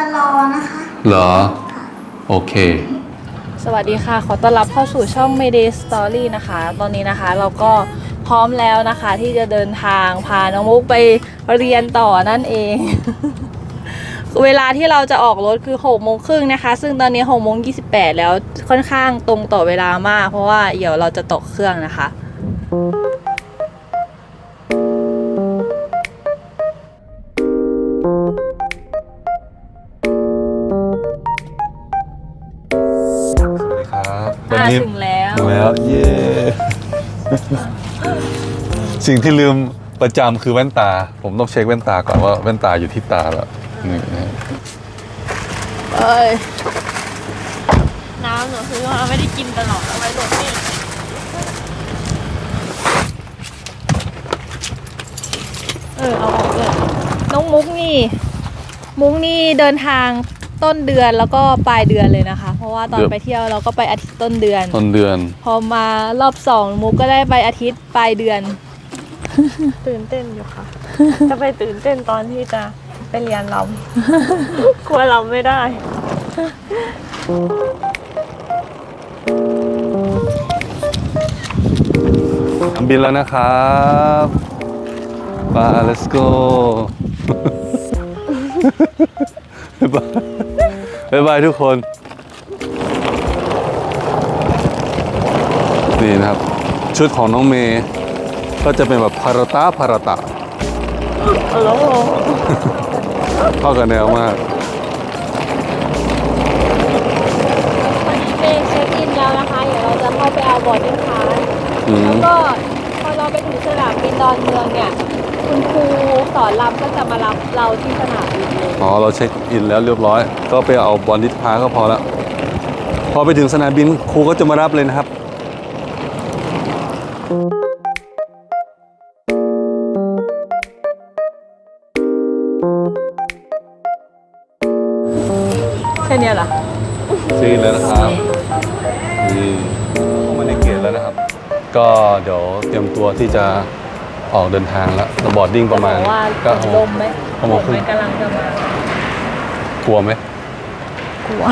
จะรอนะคะ เหรอ โอเค สวัสดีค่ะ ขอต้อนรับเข้าสู่ช่อง Mayday Story นะคะ ตอนนี้นะคะเราก็พร้อมแล้วนะคะ ที่จะเดินทางพาน้องมุกไปเรียนต่อนั่นเอง เวลาที่เราจะออกรถคือ6โมงครึ่งนะคะ ซึ่งตอนนี้6โมง28แล้วค่อนข้างตรงต่อเวลามาก เพราะว่าเดี๋ยวเราจะตกเครื่องนะคะ นอ่านี้ถึงแล้ว ถึงแล้วเย้สิ่งที่ลืมประจำคือแว่นตา ผมต้องเช็คแว่นตาก่อนว่าแว่นตาอยู่ที่ตาแล้วนี่นะฮะเอ้ยน้ำหนูคือว่าไม่ได้กินตลอดเอาไว้รถนี่เออเอาออกเลยน้องมุกนี่ มุกนี่เดินทาง ต้นเดือนแล้วก็ปลายเดือนเลยนะคะ เพราะว่าตอนไปเที่ยวเราก็ไปอาทิตย์ต้นเดือน ต้นเดือน พอมารอบสองมุกก็ได้ไปอาทิตย์ปลายเดือน ตื่นเต้นอยู่ค่ะ จะไปตื่นเต้นตอนที่จะไปเรียนลำกลัวลำไม่ได้ บินแล้วนะครับมา let's go บ๊าย บายบ๊ายบายทุกคน นี่นะครับ ชุดของน้องเมย์ก็จะเป็นแบบพาราตาพาราตาฮัลโหลเข้ากับแนวมากวันนี้เป็นเช็คอินแล้วนะคะ เดี๋ยวเราจะเข้าไปเอาบอร์ดดิ้งพาสอืมแล้วก็พอเราไปถึงสนามบินดอนเมืองเนี่ย คุณครูส อนรำก็จะมารับเราที่สนามบินเลยอ๋อเราเช็คอินแล้วเรียบร้อย ก็ไปเอาบอลดิสพาก็พอแล้วพอไปถึงสนามบินครูก็จะมารับเลยนะครับแค่เนี้ยเหรอซีนแล้วนะครับนี่เข้ามาในเกตแล้วนะครับ ก็เดี๋ยวเตรียมตัวที่จะ ออกเดินทางแล้วบอร์ดดิ้งประมาณจะบอกว่าเก้าโมลงมไหมเก้าโมงครึ่งลมไหมกำลังจะมากลัวไหมกลัว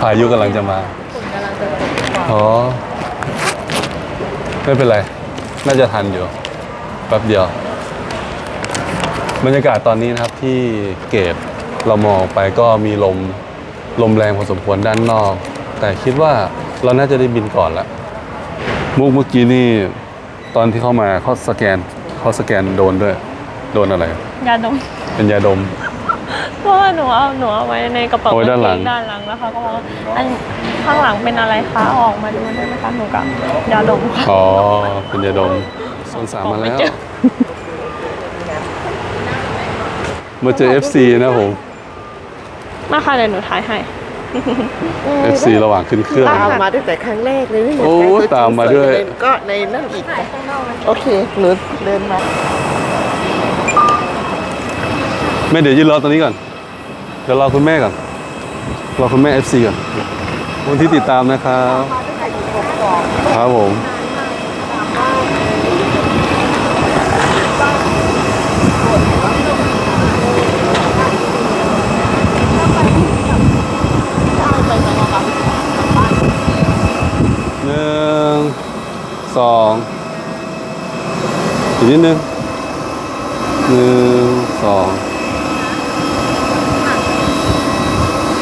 พายุกำลังจะมาฝนกำลังจะตกอ๋อไม่เป็นไร น่าจะทันอยู่แป๊บเดียว บรรยากาศตอนนี้นะครับที่เกตเรามองออกไปก็มีลมลมแรงพอสมควรด้านนอก แต่คิดว่าเราน่าจะได้บินก่อนละมุกเมื่อกี้นี่ ตอนที่เข้ามาเขาสแกนเขาสแกนโดนด้วย โดนอะไร ยาดมเป็นยาดม เพราะว่าหนูเอาหนูเอาไว้ในกระเป๋าเอาไว้ด้านหลังกเกด้านหลังแล้วเขาก็บอกว่าอันข้างหลังเป็นอะไรคะเอาออกมาดูได้ไหมคะหนูกับยาดมค่ะ อ๋อเป็นยาดมโซนสามมาแล้ว ไม่เจอ มาเจอ FC นะผม มาค่ะเดี๋ยวหนูถ่ายให้ FC ระหว่างขึ้นเครื่องตามมาตั้งแต่ครั้งแรกเลยไม่เห็นโอ้ใครตัวจริงตามมาด้วยสเลก็ในนั่นอีกค่ะโอเคหนูเดินมาแม่เดี๋ยวยืนรอตรงนี้ก่อนเดี๋ยวรอคุณแม่ก่อนรอคุณแม่ FC ก่อนคนที่ติดตามนะครับครับผม หนึ่ง สองอีก นิดนึงหนึ่งสอง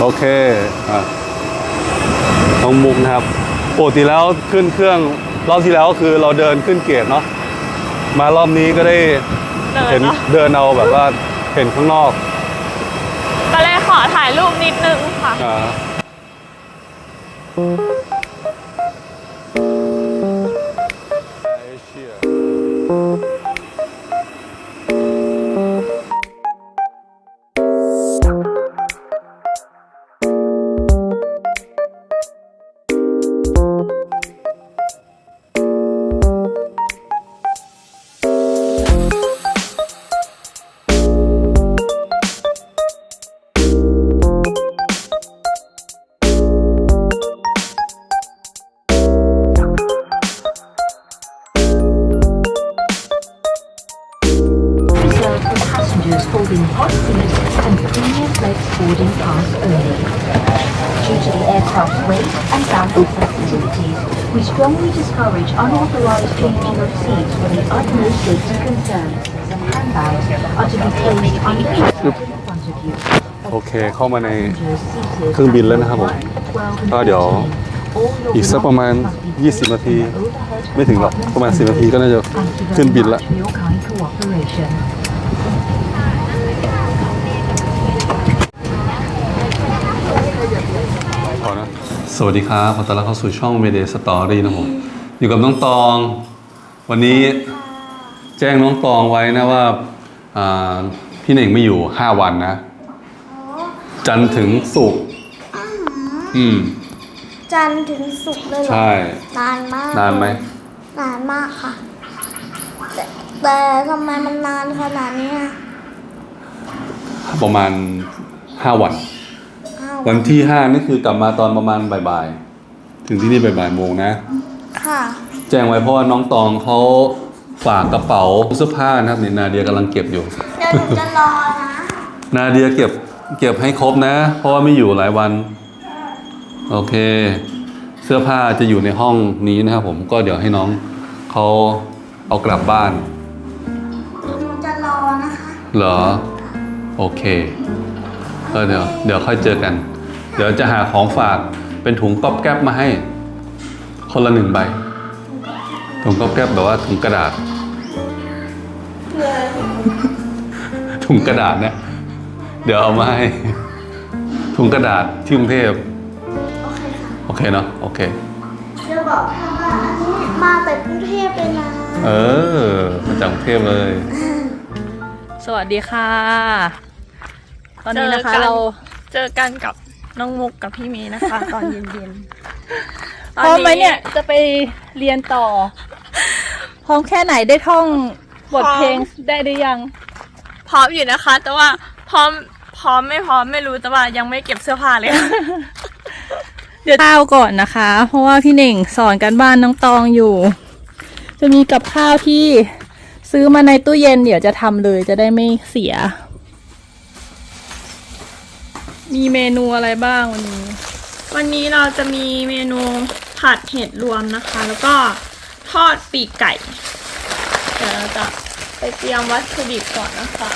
โอเคอะน้องมุกนะครับปกติแล้วขึ้นเครื่องรอบที่แล้วก็คือเราเดินขึ้นเกตเนาะมารอบนี้ก็ได้เดิเห็นนเนาะเดินเอาแบบว่าเห็นข้างนอกก็เลยขอถ่ายรูปนิดนึงค่ะ อ่า have been hot seats and premium boarding pass only. Due to the aircraft's weight and downforce sensitivities, we strongly discourage unauthorized changing of seats for the utmost safety concerns. Handbags are to be placed under in front of you. โอเคเข้ามาในเครื่องบินแล้วนะครับผมก็เดี๋ยวอีกสักประมาณ 20 นาที ไม่ถึงหรอก ประมาณ 10 นาทีก็น่าจะขึ้นบินละ อนะสวัสดีครับขอต้อนรับเข้าสู่ช่อง Mayday Story นะผมอยู่กับน้องตอง วันนี้แจ้งน้องตองไว้นะว่าอ่าพี่เน่งไม่อยู่ 5 วันนะ จันทร์ถึงศุกร์อืม จันทร์ถึงศุกร์เลยเหรอใช่ นานมากนานไหม นานมากค่ะ แต่แต่ทำไมมันนานขนาดนี้อะประมาณ 5 วันอ้า ววันที่5นี่คือกลับมาตอนประมาณบ่ายๆ ถึงที่นี่บ่ายๆโมงนะ ค่ะ แจ้งไว้เพราะว่าน้องตองเขาฝากกระเป๋าเสื้อผ้านะครับนี่นาเดียกำลังเก็บอยู่ เดี๋ยวหนูจะรอนะ นาเดียเก็บเก็บให้ครบนะ เพราะว่าไม่อยู่หลายวัน โอเค เสื้อผ้าจะอยู่ในห้องนี้นะครับผมก็เดี๋ยวให้น้องเขาเอากลับบ้าน หนูจะรอนะคะ เหรอ โอเค ก็เดี๋ยวเดี๋ยวค่อยเจอกัน เดี๋ยวจะหาของฝากเป็นถุงก๊อบแก๊บมาให้ คนละหนึ่งใบ ถุงก๊อบแก๊บแบบว่าถุงกระดาษ ถุงกระดาษเนี่ยเดี๋ยวเอามาให้ ถุงกระดาษที่กรุงเทพโอเคค่ะโอเคเนาะโอเคจะบอกท่านว่าอันนี้มาแต่กรุงเทพเลยนะ เออมาจากกรุงเทพเลย สวัสดีค่ะ ตอนนี้นะคะเจอกันเราเจอกันกับน้องมุกกับพี่เมย์นะคะ ตอนเย็นๆพร้อมไหมเนี่ยจะไปเรียนต่อ พร้อมแค่ไหนได้ท่องบทเพลงได้หรือยัง พร้อมอยู่นะคะ แต่ว่าพร้อมพร้อมไม่พร้อมไม่รู้แต่ว่ายังไม่เก็บเสื้อผ้าเลย เดี๋ยวข้าวก่อนนะคะ เพราะว่าพี่เน่งสอนกันบ้านน้องตองอยู่ จะมีกับข้าวที่ซื้อมาในตู้เย็นเดี๋ยวจะทำเลยจะได้ไม่เสีย มีเมนูอะไรบ้างวันนี้ วันนี้เราจะมีเมนูผัดเห็ดรวมนะคะ แล้วก็ทอดปีกไก่ เดี๋ยวเราจะไปเตรียมวัตถุดิบก่อนนะคะ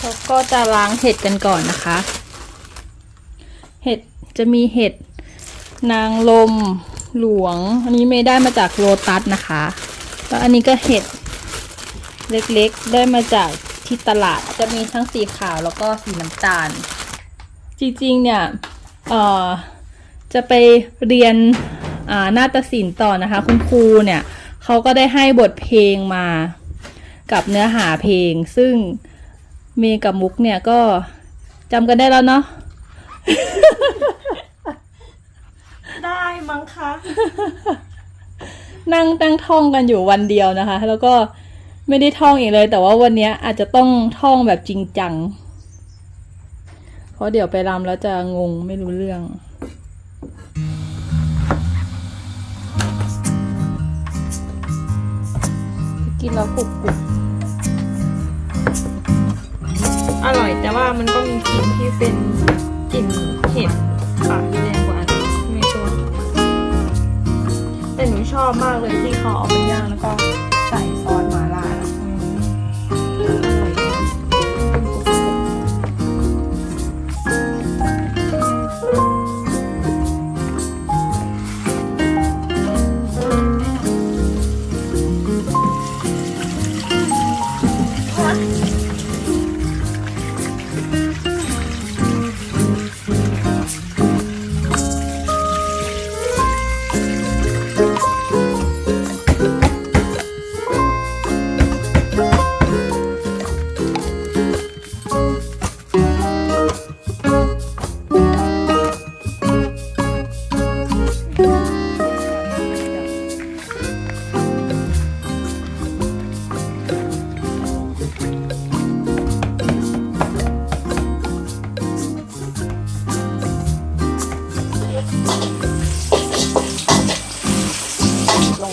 เราก็จะล้างเห็ดกันก่อนนะคะ เห็ดจะมีเห็ดนางลมหลวง อันนี้ไม่ได้มาจากโลตัสนะคะ แล้วอันนี้ก็เห็ดเล็กๆ ได้มาจาก ที่ตลาดจะมีทั้งสีขาวแล้วก็สีน้ำตาล จริงๆเนี่ยเอ่อจะไปเรียนอ่านาฏศิลป์ต่อนะคะ คุณครูเนี่ยเขาก็ได้ให้บทเพลงมากับเนื้อหาเพลง ซึ่งเมย์กับมุกเนี่ยก็จำกันได้แล้วเนาะได้มั้งคะ นั่งตั้งท่องกันอยู่วันเดียวนะคะ แล้วก็ ไม่ได้ท่องอีกเลย แต่ว่าวันนี้อาจจะต้องท่องแบบจริงจัง เพราะเดี๋ยวไปรำแล้วจะงงไม่รู้เรื่องกินแล้วกรุบกรุบอร่อยแต่ว่ามันก็มีกลิ่นที่เป็นกลิ่นเห็ดค่ะแรงกว่าอันในตัวแต่หนูชอบมากเลยที่เขาเอาไปย่างแล้วก็ใส่ซอสหมา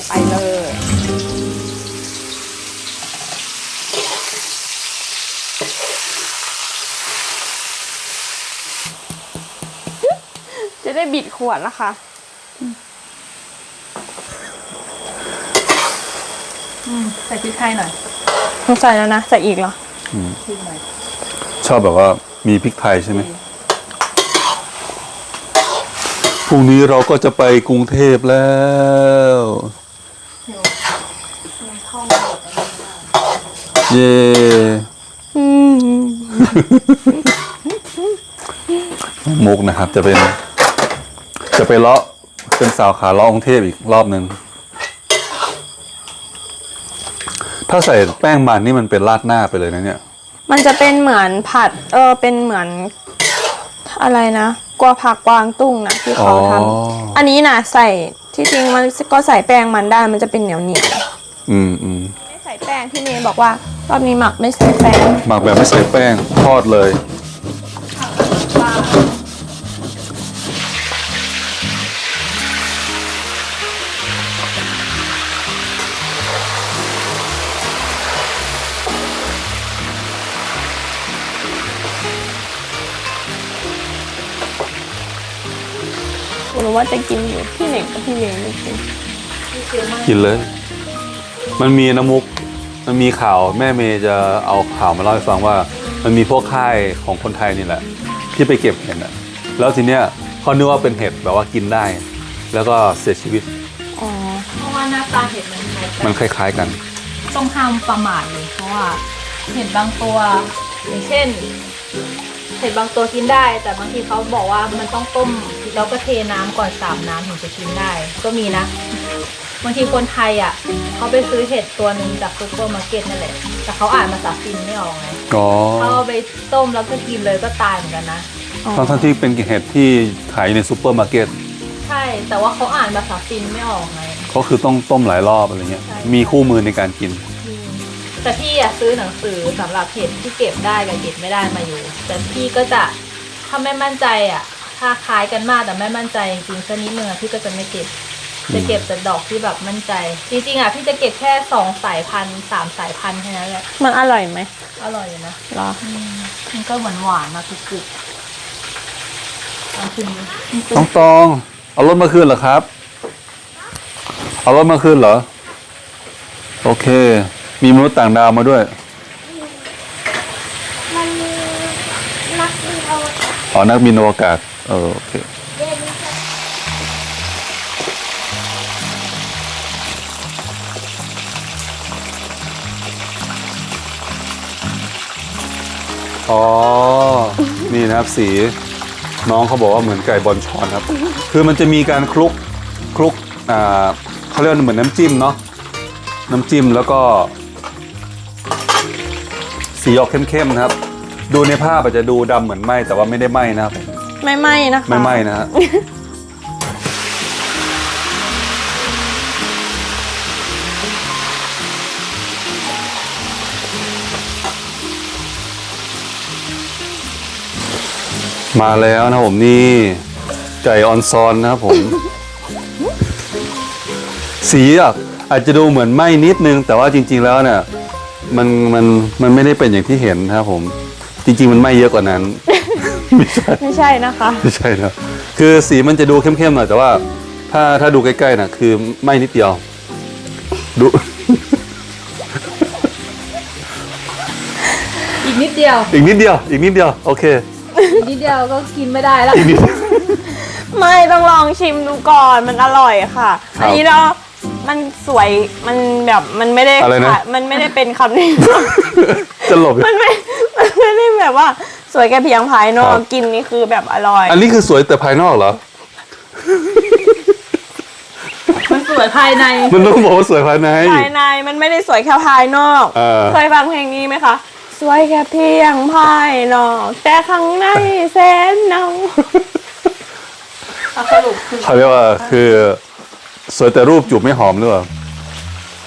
งไปเลย จะได้บิดขวดนะคะใส่พริกไทยหน่อยต้องใส่แล้วนะ ใส่อีกเหรอชอบแบบว่ามีพริกไทยใช่ไหมพรุ่งนี้เราก็จะไปกรุงเทพแล้ว เย่มุกนะครับ จะเป็น จะไปเลาะเป็นสาวขาเลาะกรุงเทพอีกรอบหนึ่งถ้าใส่แป้งมันนี่มันเป็นราดหน้าไปเลยนะเนี่ย มันจะเป็นเหมือนผัด เออเป็นเหมือนอะไรนะกัวผักกวางตุ้งนะที่เขาทอ๋อำอันนี้นะใส่ที่จริงมันก็ใส่แป้งมันได้มันจะเป็นเหนียวเหนียวอืมอืมไม่ใส่ แป้งพี่เมย์บอกว่ารอบนี้หมักไม่ใส่แป้งหมักแบบไม่ใส่แป้งทอดเลย หนูว่าจะกินอยู่พี่เน่งกับพี่เมย์ไม่กินกินเลย มันมีน้ำมุก มันมีข่าวแม่เมย์จะเอาข่าวมาเล่าให้ฟังว่า มันมีพวกค่ายของคนไทยนี่แหละ ที่ไปเก็บเห็ดอะแล้วทีเนี้ยเขานึกว่าเป็นเห็ดแบบว่ากินได้ แล้วก็เสียชีวิตอ๋อเพราะว่าหน้าตาเห็ดมันคล้ายกัมันนคล้ายๆกัน ต้องห้ามประมาทเลยเพราะว่าเห็ดบางตัว อย่างเช่น เห็ดบางตัวกินได้ แต่บางทีเขาบอกว่ามันต้องต้มแล้วก็เทน้ำก่อนสามน้ำถึงจะกินได้ ก็มีนะ บางทีคนไทยอะเขาไปซื้อเห็ดตัวหนึ่งจากซูเปอร์มาร์เก็ตนั่นแหละ แต่เขาอ่านภาษาฟินไม่ออกไงอ๋อเขาเอาไปต้มแล้วก็กินเลยก็ตายเหมือนกันนะ ทั้งๆที่เป็นเห็ดที่ขายในซูเปอร์มาร์เก็ตใช่ แต่ว่าเขาอ่านภาษาฟินไม่ออกไงเขาคือต้องต้มหลายรอบอะไรเงี้ยใช่มีคู่มือในการกินอืมแต่พี่อะซื้อหนังสือสำหรับเห็ดที่เก็บได้กับเก็บไม่ได้มาอยู่ แต่พี่ก็จะถ้าไม่มั่นใจอะถ้าคล้ายกันมากแต่ไม่มั่นใจจริงๆสักนิดนึงอะพี่ก็จะไม่เก็บ จะเก็บแต่ดอกที่แบบมั่นใจ จริงๆอะพี่จะเก็บแค่สองสายพันธุ์สามสายพันธุ์แค่นั้นแหละมันอร่อยไหมอร่อยอยู่นะเหรอมันก็หวานหวานๆมากรุบๆลองชิมดูต้องตองเอารถมาคืนเหรอครับ เอารถมาคืนเหรอ โอเค มีมนุษย์ต่างดาวมาด้วยมันมีนักบินอวกาศอ๋อนักบินอวกาศเออโอเค อ๋อ นี่นะครับสีน้องเขาบอกว่าเหมือนไก่บอลชอนครับ คือมันจะมีการคลุกคลุกอ่าเขาเรียกว่าเหมือนน้ำจิ้มเนาะน้ำจิ้มแล้วก็ สีออกเข้มๆนะครับ ดูในภาพอาจจะดูดำเหมือนไหมแต่ว่าไม่ได้ไหมนะครับไม่ไหม้นะคะ ไม่ไหมนะฮะ มาแล้วนะครับผมนี่ไก่ออนซอนนะครับผม สีอะอาจจะดูเหมือนไหม้นิดนึง แต่ว่าจริง ๆแล้วเนี่ยมันมันมันไม่ได้เป็นอย่างที่เห็นนะครับผม จริง ๆ มันไหม้เยอะกว่านั้น ไม่ใช่ ไม่ใช่นะคะ ไม่ใช่นะคือสีมันจะดูเข้มๆหน่อยแต่ว่า ถ้าถ้าดูใกล้ๆนะคือไหม้นิดเดียว ดู อีกนิดเดียว อีกนิดเดียว อีกนิดเดียว โอเค อีกนิดเดียวก็กินไม่ได้แล้วอีกนิดไม่ต้องลองชิมดูก่อนมันอร่อยค่ะ ครับอันนี้เรา มันสวย มันแบบมันไม่ได้อะไรนะขายมันไม่ได้เป็นคำนี้จะหลบ มันไม่ มันไม่ได้แบบว่า สวยแค่เพียงภายนอคกรับ กินนี่คือแบบอร่อย อันนี้คือสวยแต่ภายนอกเหรอ มันสวยภายใน มันต้องบอกว่าสวยภายใน ภายในมันไม่ได้สวยแค่ภายนอก เออ เคยฟังเพลงนี้ไหมคะ สวยแค่เพียงภายนอก แต่ข้างในแสนเนาเอาสรุปคือเขาเรียกว่าคือสวยแต่รูปจูบไม่หอมหรือเปล่า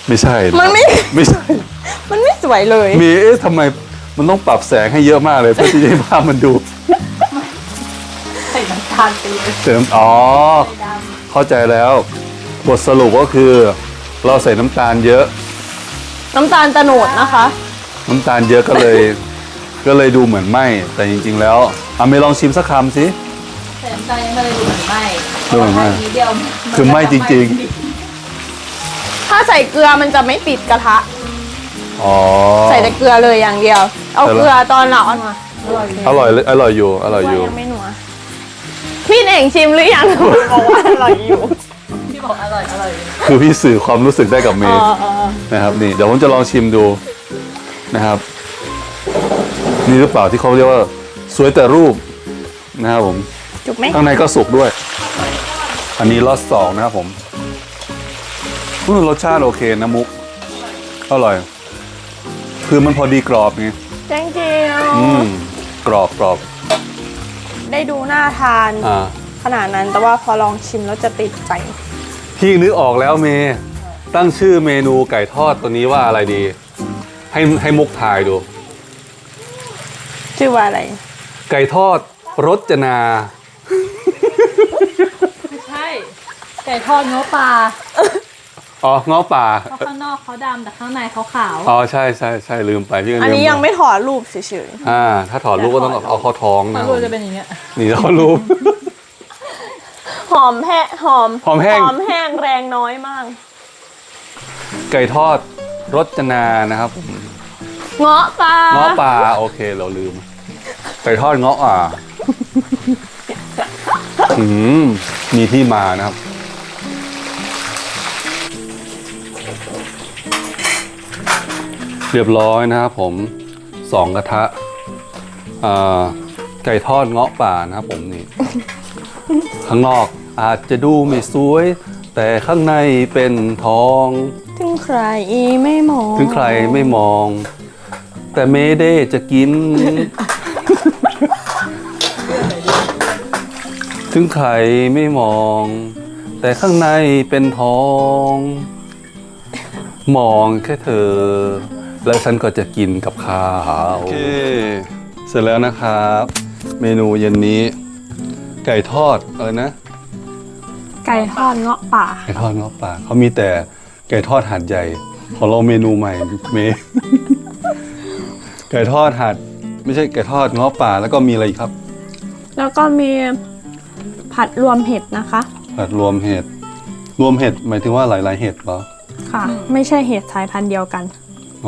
ไม่ใช่ะมันไม่ ไม่ใช่ มันไม่สวยเลย มีเอ๊ะทำไมมันต้องปรับแสงให้เยอะมากเลยเพื่อที่จะให้ภาพมันดูใส่น้ำตาลไปเลยเสริมอ๋อเข้าใจแล้วบทสรุปก็คือ เราใส่น้ำตาลเยอะ น้ำตาลตะโนดนะคะ น้ำตาลเยอะก็เลย ก็เลยดูเหมือนไหมแต่จริง ๆ แล้วเอาไม่ลองชิมสักคำสิแต่น้ำตาลยังไม่ได้ดูเหมือนไหมดูเหมือนไหม้ทีเดียวคือไหม้จริง ถ้าใส่เกลือมันจะไม่ติดกระทะอ๋อ ใส่แต่เกลือเลยอย่างเดียว เอาแต่ละ เกลือตอนหลังอร่อยเลยอร่อยอยู่อร่อยอยู่ ยังไม่หนัวพี่เองชิมหรือยังบอกว่าอร่อยอยู่พี่บอกอร่อยอร่อยคือพี่สื่อความรู้สึกได้กับเมอ๋ย์ออ๋อนะครับนี่เดี๋ยวผมจะลองชิมดู นะครับ นี่หรือเปล่าที่เขาเรียกว่าสวยแต่รูปนะครับผมจุกไหมข้างในก็สุกด้วย อันนี้รสสองนะครับผมอืมรสชาติโอเคนะมุกอร่อย คือมันพอดีกรอบไงแจ้งเจียวอืมกรอบกรอบได้ดูน่าทานอ่าขนาดนั้นแต่ว่าพอลองชิมแล้วจะติดใจ พี่นึกออกแล้วเมย์ตั้งชื่อเมนูไก่ทอดตัวนี้ว่าอะไรดี ให้ให้มุกทายดู ชื่อว่าอะไร ไก่ทอดรสจนา ไม่ใช่ ไก่ทอดเนื้อปลาอ๋อง้อป่า เพราะข้างนอกเขาดำแต่ข้างในเขาขาว อ๋อใช่ใช่ใช่ลืมไปพี่ก็ลืมอันนี้ยังไม่ถอดรูปเฉยอ่า ถ้าถอดรูปก็ต้องเอาเข้าท้องมันะนรู้จะเป็นอย่างเงี้ย นี่เขารูป ๆ หอมแห้หอมหอมแห้ง หอมแห้งแรงน้อยมาก ไก่ทอดรสจนานะครับ เงาะปลาเงาะป่าโอเคเราลืมไก่ทอดเงาะอ่าอืมมีที่มานะครับเรียบร้อยนะครับผมสองกระทะอ่าไก่ทอดเงาะป่านะครับผมนี่ ข้างนอกอาจจะดูไม่สวย แต่ข้างในเป็นทอง ถึงใครไม่มอง ถึงใครไม่มอง แต่เมเด้จะกิน ถึงใครไม่มอง แต่ข้างในเป็นทอง มองแค่เธอ แล้วฉันก็จะกินกับข้าว โอเค เสร็จแล้วนะครับ เมนูเย็นนี้ ไก่ทอดเออนะ ไก่ทอดเงาะป่าไก่ทอดเงาะป่าเขามีแต่ไก่ทอดหาดใหญ่ ของเราเมนูใหม่เมไก่ทอดหาดไม่ใช่ไก่ทอดเงาะป่าแล้วก็มีอะไรอีกครับ แล้วก็มีผัดรวมเห็ดนะคะ ผัดรวมเห็ดรวมเห็ดหมายถึงว่าหลาย ๆ เห็ดเหรอ ค่ะ ไม่ใช่เห็ดสายพันธุ์เดียวกัน